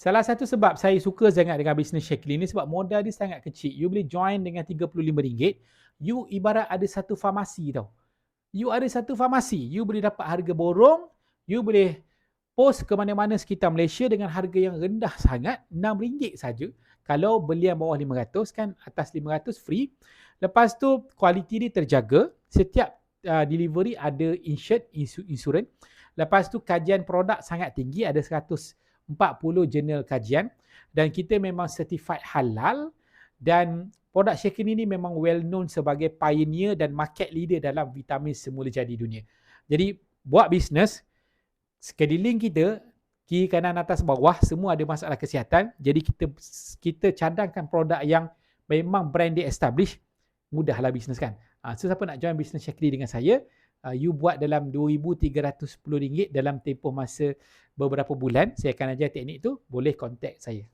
Salah satu sebab saya suka sangat dengan bisnes Shakili ni sebab modal dia sangat kecil. You boleh join dengan RM35. You ibarat ada satu farmasi tau. You ada satu farmasi. You boleh dapat harga borong. You boleh post ke mana-mana sekitar Malaysia dengan harga yang rendah sangat. RM6 saja. Kalau beli yang bawah RM500 kan atas RM500 free. Lepas tu kualiti dia terjaga. Setiap uh, delivery ada insured, insurance. Lepas tu kajian produk sangat tinggi. Ada 100 40 jurnal kajian dan kita memang certified halal dan produk Shaken ini memang well known sebagai pioneer dan market leader dalam vitamin semula jadi dunia. Jadi buat bisnes sekeliling kita kiri kanan atas bawah semua ada masalah kesihatan. Jadi kita kita cadangkan produk yang memang brand dia establish mudahlah bisnes kan. Uh, so siapa nak join bisnes Shakli dengan saya, uh, you buat dalam RM2,310 dalam tempoh masa beberapa bulan, saya akan ajar teknik tu, boleh contact saya.